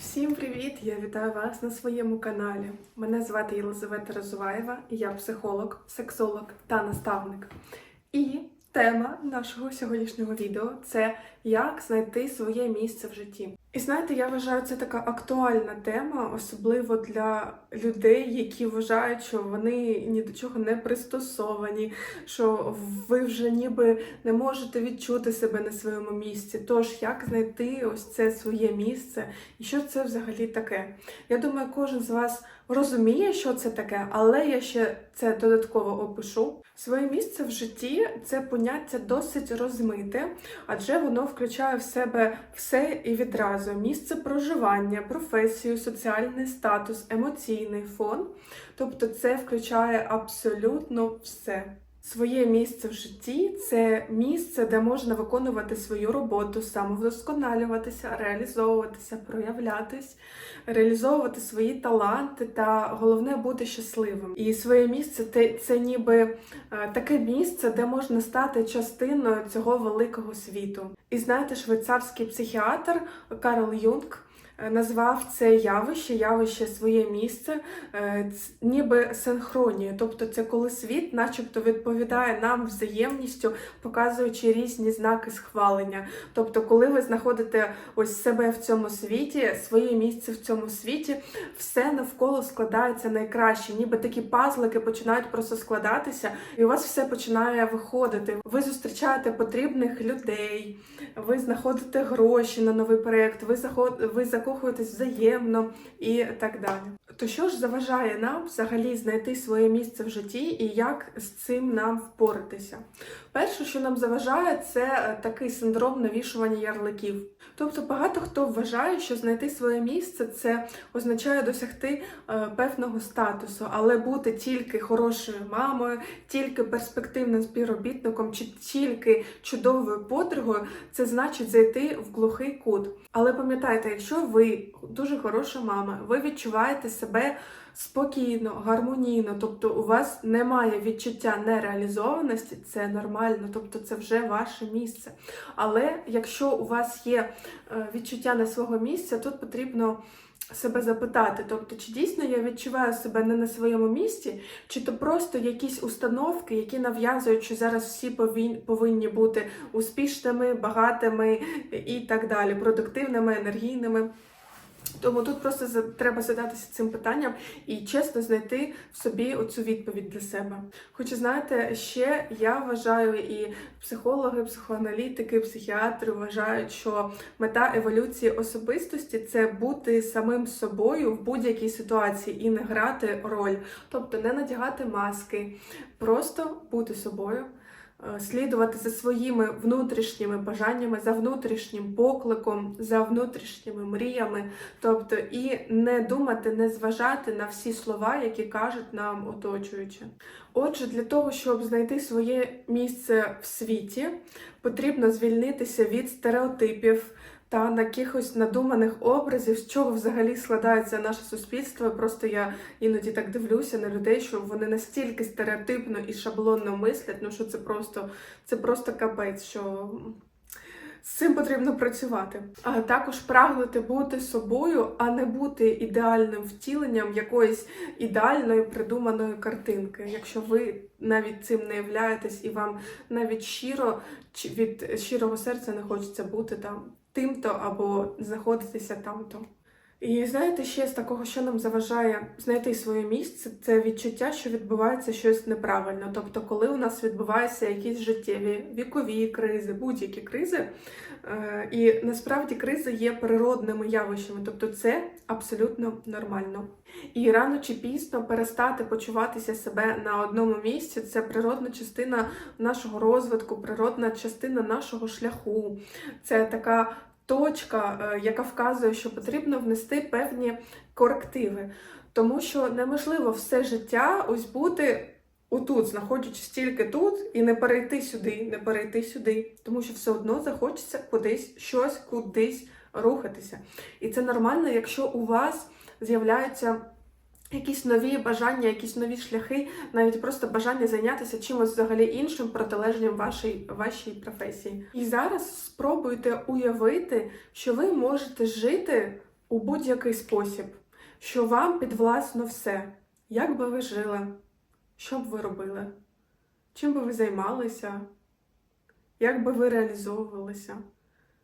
Всім привіт! Я вітаю вас на своєму каналі. Мене звати Єлизавета Розуваєва, і я психолог, сексолог та наставник. І тема нашого сьогоднішнього відео це як знайти своє місце в житті. І знаєте, я вважаю, це така актуальна тема, особливо для людей, які вважають, що вони ні до чого не пристосовані, що ви вже ніби не можете відчути себе на своєму місці. Тож, як знайти ось це своє місце і що це взагалі таке? Я думаю, кожен з вас розуміє, що це таке, але я ще це додатково опишу. Своє місце в житті це поняття досить розмите, адже воно включає в себе все і відразу: місце проживання, професію, соціальний статус, емоційний фон. Тобто, це включає абсолютно все. Своє місце в житті це місце, де можна виконувати свою роботу, самовдосконалюватися, реалізовуватися, проявлятись, реалізовувати свої таланти та головне бути щасливим. І своє місце те- це ніби е, таке місце, де можна стати частиною цього великого світу. І знаєте, швейцарський психіатр Карл Юнг. Е, Назвав це явище, явище своє місце, е, ніби синхронію. Тобто це коли світ, начебто, відповідає нам взаємністю, показуючи різні знаки схвалення. Тобто, коли ви знаходите ось себе в цьому світі, своє місце в цьому світі, все навколо складається найкраще, ніби такі пазлики починають просто складатися, і у вас все починає виходити. Ви зустрічаєте потрібних людей, ви знаходите гроші на новий проєкт, ви заход... закохуєтесь взаємно і так далі. То що ж заважає нам взагалі знайти своє місце в житті і як з цим нам впоратися? Перше, що нам заважає, це е, такий синдром навішування ярликів. Тобто багато хто вважає, що знайти своє місце це означає досягти е, певного статусу, але бути тільки хорошою мамою, тільки перспективним співробітником чи тільки чудовою подругою, це значить зайти в глухий кут. Але пам'ятайте, якщо ви дуже хороша мама, ви відчуваєте себе спокійно, гармонійно, тобто у вас немає відчуття нереалізованості, це нормально, тобто це вже ваше місце. Але якщо у вас є е, відчуття не свого місця, тут потрібно себе запитати, тобто, чи дійсно я відчуваю себе не на своєму місці, чи то просто якісь установки, які нав'язують, що зараз всі повинні, повинні бути успішними, багатими і так далі, продуктивними, енергійними. Тому тут просто треба задатися цим питанням і чесно знайти в собі оцю відповідь для себе. Хоча, знаєте, ще я вважаю, і психологи, психоаналітики, психіатри вважають, що мета еволюції особистості це бути самим собою в будь-якій ситуації і не грати роль, тобто не надягати маски, просто бути собою. Е, Слідувати за своїми внутрішніми бажаннями, за внутрішнім покликом, за внутрішніми мріями, тобто і не думати, не зважати на всі слова, які кажуть нам оточуючи. Отже, для того, щоб знайти своє місце в світі, потрібно звільнитися від стереотипів та на якихось надуманих образів, з чого взагалі складається наше суспільство. Просто я іноді так дивлюся на людей, що вони настільки стереотипно і шаблонно мислять, ну що це просто, це просто капець, що з цим потрібно працювати. А також прагнути бути собою, а не бути ідеальним втіленням якоїсь ідеальної придуманої картинки. Якщо ви навіть цим не являєтесь, і вам навіть щиро від щирого серця не хочеться бути там тим-то або знаходитися там-то. І знаєте, ще з такого, що нам заважає знайти своє місце, це відчуття, що відбувається щось неправильно. Тобто, коли у нас відбуваються якісь життєві вікові кризи, будь-які кризи, е, і насправді кризи є природними явищами, тобто це абсолютно нормально. І рано чи пізно перестати почуватися себе на одному місці це природна частина нашого розвитку, природна частина нашого шляху. Це така точка, е, яка вказує, що потрібно внести певні корективи. Тому що неможливо все життя ось бути отут, знаходячись тільки тут, і не перейти сюди, не перейти сюди, тому що все одно захочеться кудись щось, кудись рухатися. І це нормально, якщо у вас з'являються якісь нові бажання, якісь нові шляхи, навіть просто бажання зайнятися чимось взагалі іншим, протилежним вашій, вашій професії. І зараз спробуйте уявити, що ви можете жити у будь-який спосіб, що вам підвласно все, як би ви жили, що б ви робили, чим би ви займалися, як би ви реалізовувалися.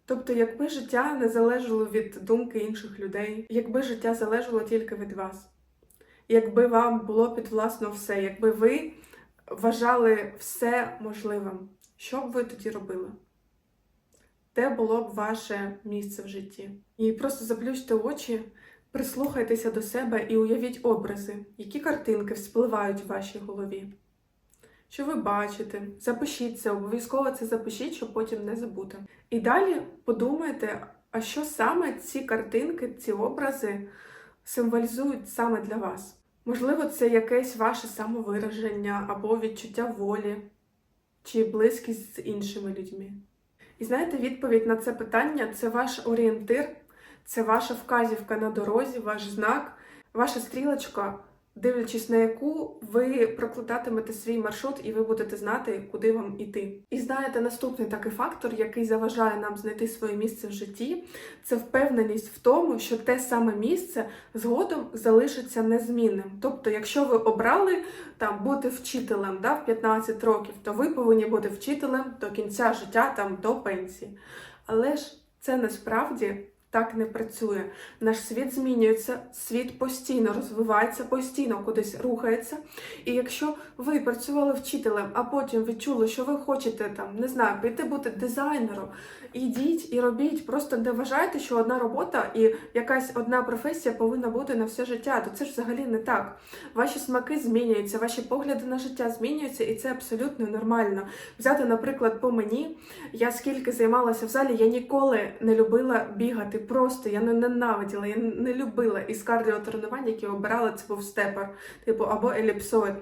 Тобто, якби життя не залежало від думки інших людей, якби життя залежало тільки від вас, якби вам було підвласно все, якби ви вважали все можливим, що б ви тоді робили? Де було б ваше місце в житті? І просто заплющте очі, прислухайтеся до себе і уявіть образи, які картинки вспливають в вашій голові. Що ви бачите? Запишіть це, обов'язково це запишіть, щоб потім не забути. І далі подумайте, а що саме ці картинки, ці образи символізують саме для вас? Можливо, це якесь ваше самовираження або відчуття волі чи близькість з іншими людьми. І знаєте, відповідь на це питання це ваш орієнтир, це ваша вказівка на дорозі, ваш знак, ваша стрілочка, дивлячись на яку ви прокладатимете свій маршрут і ви будете знати, куди вам іти. І знаєте, наступний такий фактор, який заважає нам знайти своє місце в житті, це впевненість в тому, що те саме місце згодом залишиться незмінним. Тобто, якщо ви обрали там бути вчителем да, в 15 років, то ви повинні бути вчителем до кінця життя, там до пенсії. Але ж це насправді так не працює. Наш світ змінюється, світ постійно розвивається, постійно кудись рухається. І якщо ви працювали вчителем, а потім відчули, що ви хочете там, не знаю, піти бути дизайнером, ідіть і робіть. Просто не вважайте, що одна робота і якась одна професія повинна бути на все життя. То це ж взагалі не так. Ваші смаки змінюються, ваші погляди на життя змінюються, і це абсолютно нормально. Взяти, наприклад, по мені, я скільки займалася в залі, я ніколи не любила бігати. Просто я не ненавиділа, я не любила із кардіотренувань, які обирала, це був степер, типу або еліпсоїд.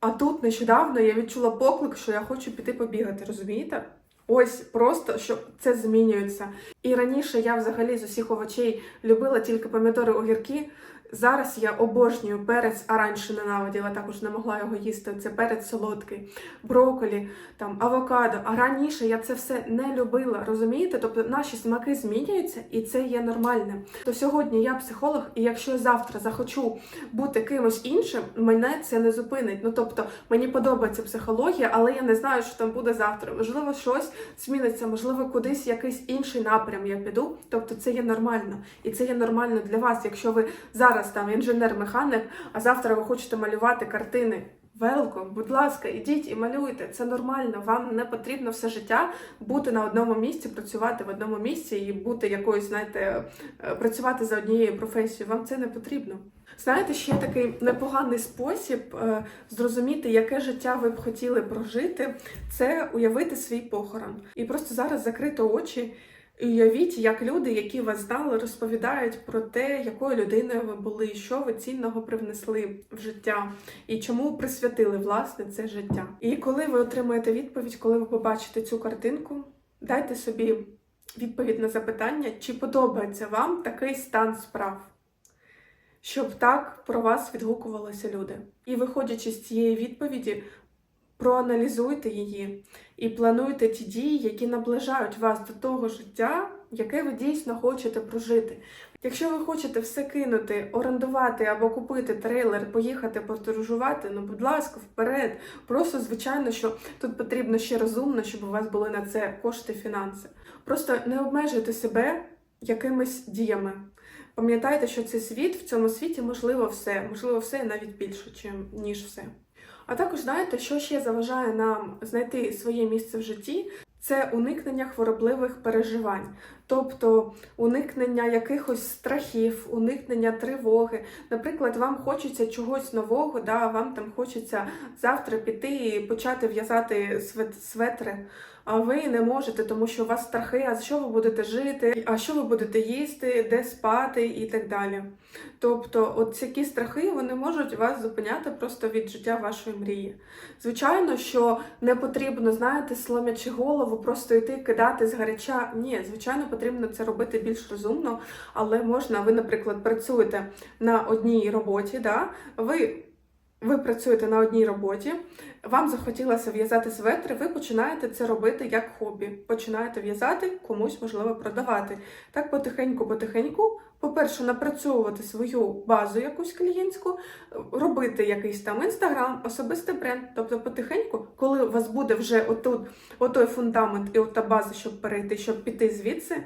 А тут нещодавно я відчула поклик, що я хочу піти побігати, розумієте? Ось просто що це змінюється. І раніше я взагалі з усіх овочей любила тільки помідори огірки. Зараз я обожнюю перець, а раніше ненавиділа, також не могла його їсти. Це перець солодкий, броколі, там авокадо. А раніше я це все не любила. Розумієте? Тобто наші смаки змінюються, і це є нормальним. То сьогодні я психолог, і якщо завтра захочу бути кимось іншим, мене це не зупинить. Ну тобто мені подобається психологія, але я не знаю, що там буде завтра. Можливо, щось зміниться, можливо, кудись якийсь інший напрям я піду. Тобто це є нормально, і це є нормально для вас, якщо ви зараз там інженер-механик, а завтра ви хочете малювати картини. Велком, будь ласка, ідіть і малюйте. Це нормально. Вам не потрібно все життя бути на одному місці, працювати в одному місці і бути якоюсь, знаєте, е, працювати за однією професією. Вам це не потрібно. Знаєте, ще такий непоганий спосіб е, зрозуміти, яке життя ви б хотіли прожити, це уявити свій похорон. І просто зараз закрити очі. І уявіть, як люди, які вас знали, розповідають про те, якою людиною ви були, що ви цінного привнесли в життя і чому присвятили власне це життя. І коли ви отримаєте відповідь, коли ви побачите цю картинку, дайте собі відповідь на запитання, чи подобається вам такий стан справ, щоб так про вас відгукувалися люди. І виходячи з цієї відповіді, проаналізуйте її і плануйте ті дії, які наближають вас до того життя, яке ви дійсно хочете прожити. Якщо ви хочете все кинути, орендувати або купити трейлер, поїхати подорожувати, ну будь ласка, вперед. Просто звичайно, що тут потрібно ще розумно, щоб у вас були на це кошти, фінанси. Просто не обмежуйте себе якимись діями. Пам'ятайте, що цей світ в цьому світі можливо все, можливо, все навіть більше, ніж все. А також знаєте, що ще заважає нам знайти своє місце в житті, це уникнення хворобливих переживань, тобто уникнення якихось страхів, уникнення тривоги. Наприклад, вам хочеться чогось нового, да, вам там хочеться завтра піти і почати в'язати светри. А ви не можете, тому що у вас страхи, а що ви будете жити, а що ви будете їсти, де спати і так далі. Тобто, от такі страхи вони можуть вас зупиняти просто від життя вашої мрії. Звичайно, що не потрібно, знаєте, сломячи голову, просто йти кидати з гаряча. Ні, звичайно, потрібно це робити більш розумно, але можна, ви, наприклад, працюєте на одній роботі, да? ви ви працюєте на одній роботі, вам захотілося в'язати светри, ви починаєте це робити як хобі. Починаєте в'язати, комусь можливо продавати. Так потихеньку-потихеньку, по-перше, напрацьовувати свою базу якусь клієнтську, робити якийсь там інстаграм, особистий бренд. Тобто, потихеньку, коли у вас буде вже отут, отой фундамент і ота база, щоб перейти, щоб піти звідси.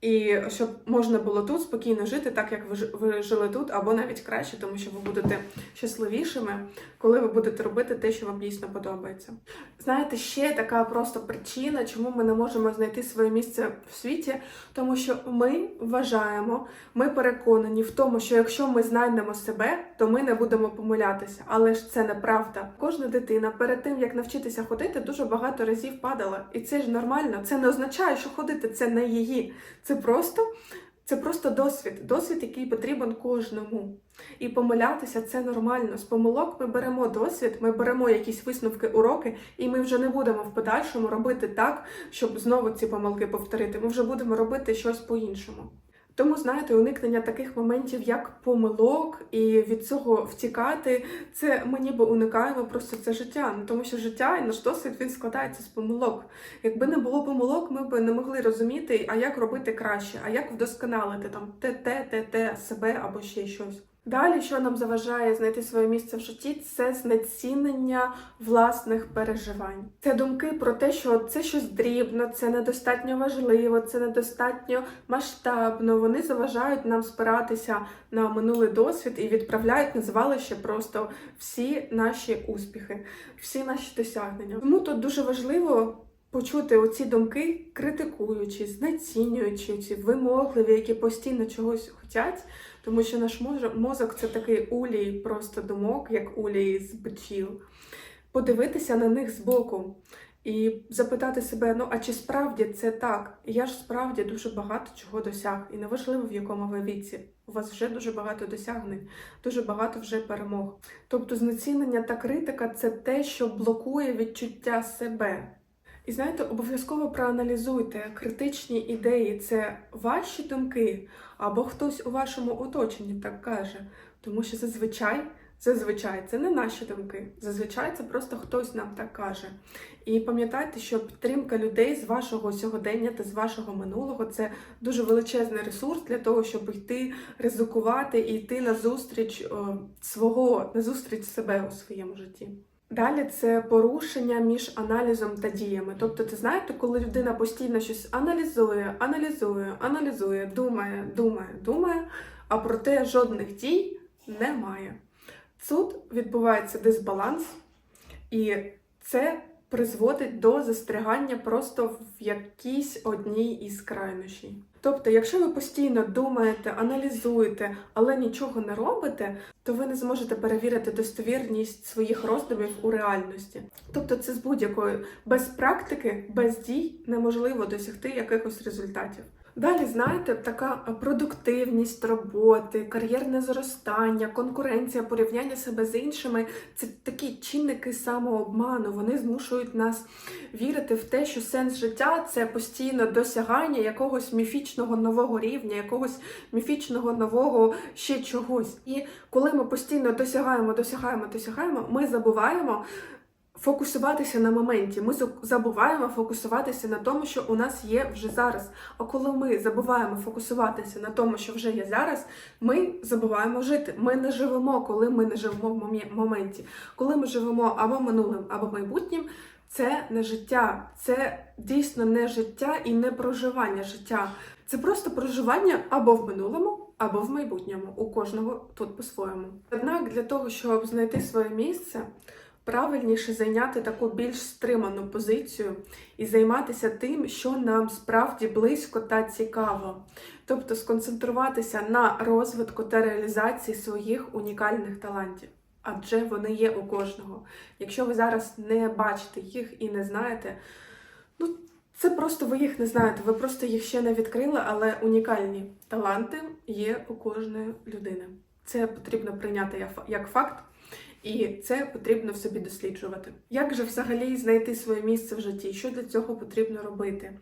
І щоб можна було тут спокійно жити, так як ви, ви жили тут, або навіть краще, тому що ви будете щасливішими, коли ви будете робити те, що вам дійсно подобається. Знаєте, ще така просто причина, чому ми не можемо знайти своє місце в світі, тому що ми вважаємо, ми переконані в тому, що якщо ми знайдемо себе, то ми не будемо помилятися. Але ж це неправда. Кожна дитина перед тим як навчитися ходити, дуже багато разів падала, і це ж нормально. Це не означає, що ходити це не її. Це просто. Це просто досвід, досвід, який потрібен кожному. І помилятися це нормально. З помилок ми беремо досвід, ми беремо якісь висновки, уроки, і ми вже не будемо в подальшому робити так, щоб знову ці помилки повторити. Ми вже будемо робити щось по-іншому. Тому, знаєте, уникнення таких моментів, як помилок, і від цього втікати, це ми ніби уникаємо просто це життя. Ну тому що життя і наш досвід він складається з помилок. Якби не було помилок, ми б не могли розуміти, а як робити краще, а як вдосконалити там те, те, те, те себе або ще щось. Далі, що нам заважає знайти своє місце в житті, це знецінення власних переживань. Це думки про те, що це щось дрібно, це недостатньо важливо, це недостатньо масштабно. Вони заважають нам спиратися на минулий досвід і відправляють на звалище просто всі наші успіхи, всі наші досягнення. Тому тут дуже важливо. Почути оці думки, критикуючи, знецінюючи ці вимогливі, які постійно чогось хочуть, тому що наш мозок, це такий улій просто думок, як улій з бджіл. Подивитися на них збоку і запитати себе: ну а чи справді це так? Я ж справді дуже багато чого досяг, і неважливо в якому ви віці. У вас вже дуже багато досягнень, дуже багато вже перемог. Тобто, знецінення та критика це те, що блокує відчуття себе. І знаєте, обов'язково проаналізуйте критичні ідеї, це ваші думки, або хтось у вашому оточенні так каже. Тому що зазвичай, зазвичай це не наші думки. Зазвичай це просто хтось нам так каже. І пам'ятайте, що підтримка людей з вашого сьогодення та з вашого минулого це дуже величезний ресурс для того, щоб йти ризикувати і йти на зустріч о, свого, на зустріч себе у своєму житті. Далі це порушення між аналізом та діями. Тобто, це знаєте, коли людина постійно щось аналізує, аналізує, аналізує, думає, думає, думає, а проте жодних дій немає. Тут відбувається дисбаланс, і це призводить до застрягання просто в якійсь одній із крайнощів. Тобто, якщо ви постійно думаєте, аналізуєте, але нічого не робите, то ви не зможете перевірити достовірність своїх роздумів у реальності. Тобто, це з будь-якої без практики, без дій неможливо досягти якихось результатів. Далі, знаєте, така продуктивність роботи, кар'єрне зростання, конкуренція, порівняння себе з іншими це такі чинники самообману. Вони змушують нас вірити в те, що сенс життя це постійне досягання якогось міфічного нового рівня, якогось міфічного нового ще чогось. І коли ми постійно досягаємо, досягаємо, досягаємо, ми забуваємо. Фокусуватися на моменті. Ми забуваємо фокусуватися на тому, що у нас є вже зараз. А коли ми забуваємо фокусуватися на тому, що вже є зараз, ми забуваємо жити. Ми не живемо, коли ми не живемо в моменті. Коли ми живемо або минулим, або майбутнім, це не життя. Це дійсно не життя і не проживання життя. Це просто проживання або в минулому, або в майбутньому. У кожного тут по-своєму. Однак для того, щоб знайти своє місце правильніше зайняти таку більш стриману позицію і займатися тим, що нам справді близько та цікаво. Тобто сконцентруватися на розвитку та реалізації своїх унікальних талантів. Адже вони є у кожного. Якщо ви зараз не бачите їх і не знаєте, ну це просто ви їх не знаєте, ви просто їх ще не відкрили, але унікальні таланти є у кожної людини. Це потрібно прийняти як факт. І це потрібно в собі досліджувати. Як же взагалі знайти своє місце в житті? Що для цього потрібно робити?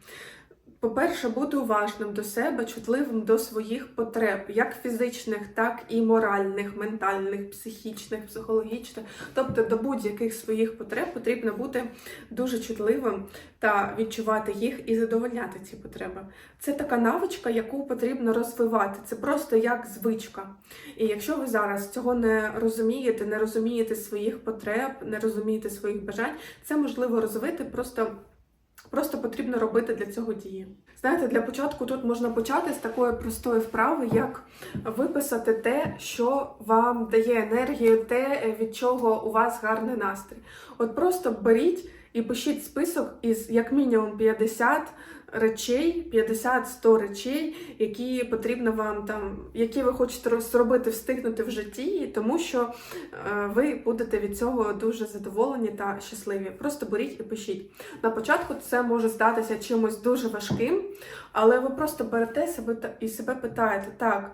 По-перше, бути уважним до себе, чутливим до своїх потреб, як фізичних, так і моральних, ментальних, психічних, психологічних. Тобто до будь-яких своїх потреб потрібно бути дуже чутливим та відчувати їх і задовольняти ці потреби. Це така навичка, яку потрібно розвивати. Це просто як звичка. І якщо ви зараз цього не розумієте, не розумієте своїх потреб, не розумієте своїх бажань, це можливо розвити просто. Просто потрібно робити для цього дії. Знаєте, для початку тут можна почати з такої простої вправи, як виписати те, що вам дає енергію, те, від чого у вас гарний настрій. От просто беріть і пишіть список із як мінімум 50 речей, 50-100 речей, які потрібно вам там, які ви хочете зробити, встигнути в житті, тому що е, ви будете від цього дуже задоволені та щасливі. Просто беріть і пишіть. На початку це може здатися чимось дуже важким, але ви просто берете себе та- і себе питаєте, так.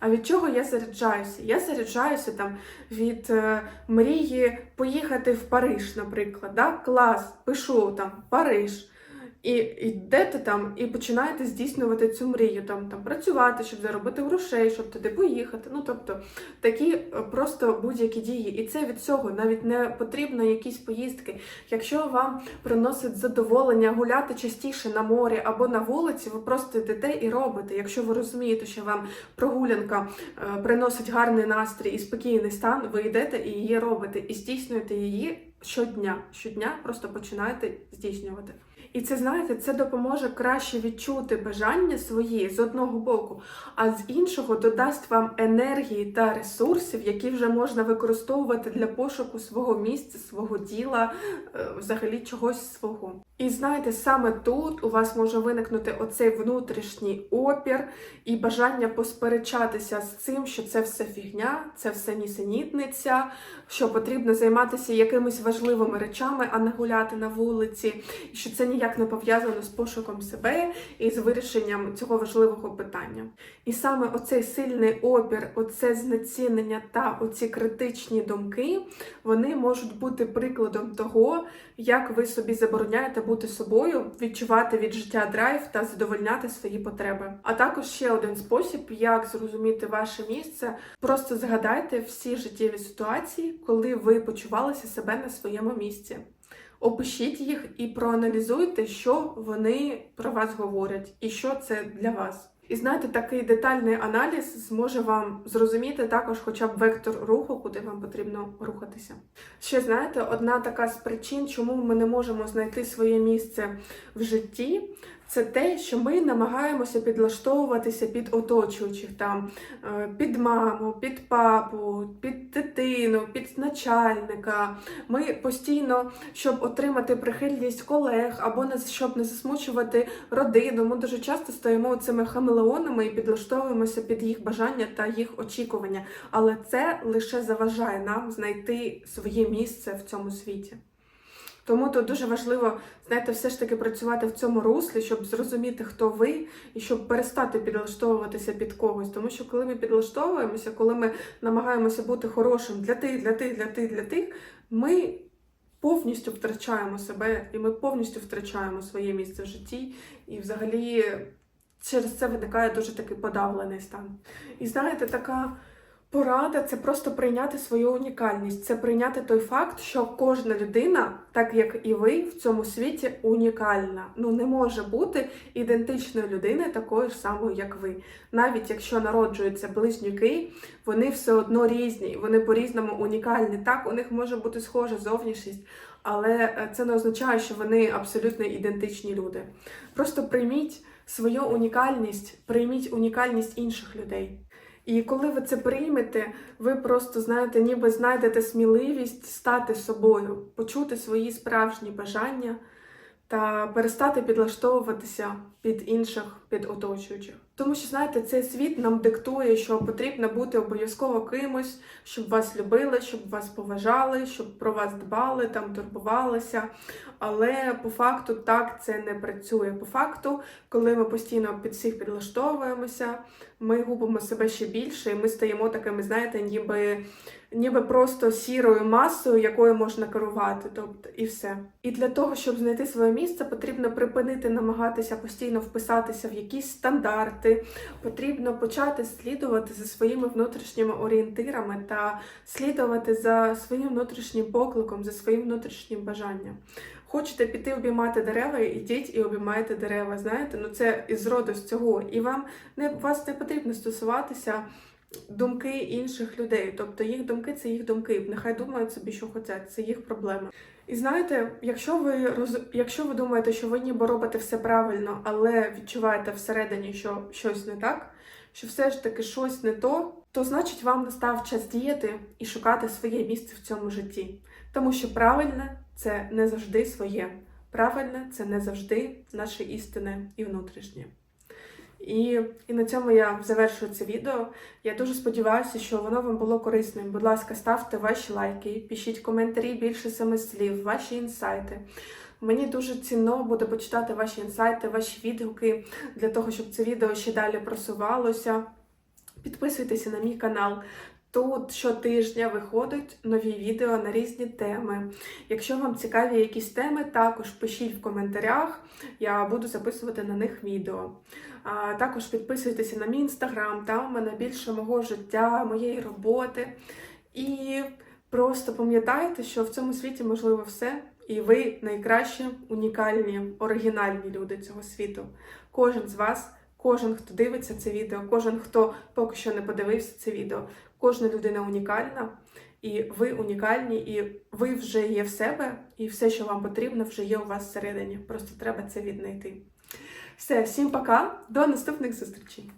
А від чого я заряджаюся? Я заряджаюся там від е, мрії поїхати в Париж, наприклад. Да? Клас, пишу там Париж. І йдете там і починаєте здійснювати цю мрію, там, там працювати, щоб заробити грошей, щоб туди поїхати. Ну тобто такі е, просто будь-які дії. І це від цього навіть не потрібно якісь поїздки. Якщо вам приносить задоволення гуляти частіше на морі або на вулиці, ви просто йдете і робите. Якщо ви розумієте, що вам прогулянка е, приносить гарний настрій і спокійний стан, ви йдете і її робите, і здійснюєте її щодня. Щодня просто починаєте здійснювати. І це знаєте, це допоможе краще відчути бажання свої з одного боку, а з іншого додасть вам енергії та ресурсів, які вже можна використовувати для пошуку свого місця, свого діла, е, взагалі чогось свого. І знаєте, саме тут у вас може виникнути оцей внутрішній опір і бажання посперечатися з цим, що це все фігня, це все нісенітниця, що потрібно займатися якимись важливими речами, а не гуляти на вулиці, і що це ніяк не пов'язано з пошуком себе і з вирішенням цього важливого питання. І саме оцей сильний опір, оце знецінення та оці критичні думки, вони можуть бути прикладом того, як ви собі забороняєте бути собою, відчувати від життя драйв та задовольняти свої потреби. А також ще один спосіб, як зрозуміти ваше місце. Просто згадайте всі життєві ситуації, коли ви почувалися себе на своєму місці. Опишіть їх і проаналізуйте, що вони про вас говорять і що це для вас. І знаєте, такий детальний аналіз зможе вам зрозуміти також хоча б вектор руху, куди вам потрібно рухатися. Ще знаєте, одна така з причин, чому ми не можемо знайти своє місце в житті, це те, що ми намагаємося підлаштовуватися під оточуючих там, е, під маму, під папу, під дитину, під начальника. Ми постійно, щоб отримати прихильність колег або не щоб не засмучувати родину. Ми дуже часто стоїмо цими хамелеонами і підлаштовуємося під їх бажання та їх очікування. Але це лише заважає нам знайти своє місце в цьому світі. Тому тут дуже важливо, знаєте, все ж таки працювати в цьому руслі, щоб зрозуміти, хто ви, і щоб перестати підлаштовуватися під когось. Тому що коли ми підлаштовуємося, коли ми намагаємося бути хорошим для тих, для тих, для тих, для тих, ми повністю втрачаємо себе, і ми повністю втрачаємо своє місце в житті. І взагалі через це виникає дуже такий подавлений стан. І знаєте, така. Порада це просто прийняти свою унікальність, це прийняти той факт, що кожна людина, так як і ви, в цьому світі унікальна. Ну не може бути ідентичної людини такою ж самою, як ви. Навіть якщо народжуються близнюки, вони все одно різні, вони по-різному унікальні. Так, у них може бути схожа зовнішність, але е, це не означає, що вони абсолютно ідентичні люди. Просто прийміть свою унікальність, прийміть унікальність інших людей. І коли ви це приймете, ви просто знаєте, ніби знайдете сміливість стати собою, почути свої справжні бажання та перестати підлаштовуватися під інших, під оточуючих. Тому що, знаєте, цей світ нам диктує, що потрібно бути обов'язково кимось, щоб вас любили, щоб вас поважали, щоб про вас дбали, там турбувалися. Але по факту так це не працює. По факту, коли ми постійно під всіх підлаштовуємося, ми губимо себе ще більше, і ми стаємо такими, знаєте, ніби ніби просто сірою масою, якою можна керувати, тобто і все. І для того, щоб знайти своє місце, потрібно припинити намагатися постійно вписатися в якісь стандарти. Потрібно почати слідувати за своїми внутрішніми орієнтирами та слідувати за своїм внутрішнім покликом, за своїм внутрішнім бажанням. Хочете піти обіймати дерева, ідіть і обіймайте дерева. Знаєте, ну це із роду з цього. І вам не вас не потрібно стосуватися думки інших людей. Тобто їх думки це їх думки. Нехай думають собі, що хочуть, це їх проблеми. І знаєте, якщо ви роз... якщо ви думаєте, що ви ніби робите все правильно, але відчуваєте всередині, що щось не так, що все ж таки щось не то, то значить вам настав час діяти і шукати своє місце в цьому житті. Тому що правильне це не завжди своє. Правильне це не завжди наше істинне і внутрішнє. І, і на цьому я завершую це відео. Я дуже сподіваюся, що воно вам було корисним. Будь ласка, ставте ваші лайки, пишіть коментарі більше семи слів, ваші інсайти. Мені дуже цінно буде почитати ваші інсайти, ваші відгуки для того, щоб це відео ще далі просувалося. Підписуйтеся на мій канал. Тут щотижня виходять нові відео на різні теми. Якщо вам цікаві якісь теми, також пишіть в коментарях, я буду записувати на них відео. А, також підписуйтеся на мій інстаграм, там у мене більше мого життя, моєї роботи. І просто пам'ятайте, що в цьому світі можливо все, і ви найкращі, унікальні, оригінальні люди цього світу. Кожен з вас. Кожен, хто дивиться це відео, кожен, хто поки що не подивився це відео, кожна людина унікальна, і ви унікальні, і ви вже є в себе, і все, що вам потрібно, вже є у вас всередині. Просто треба це віднайти. Все, всім пока, до наступних зустрічей!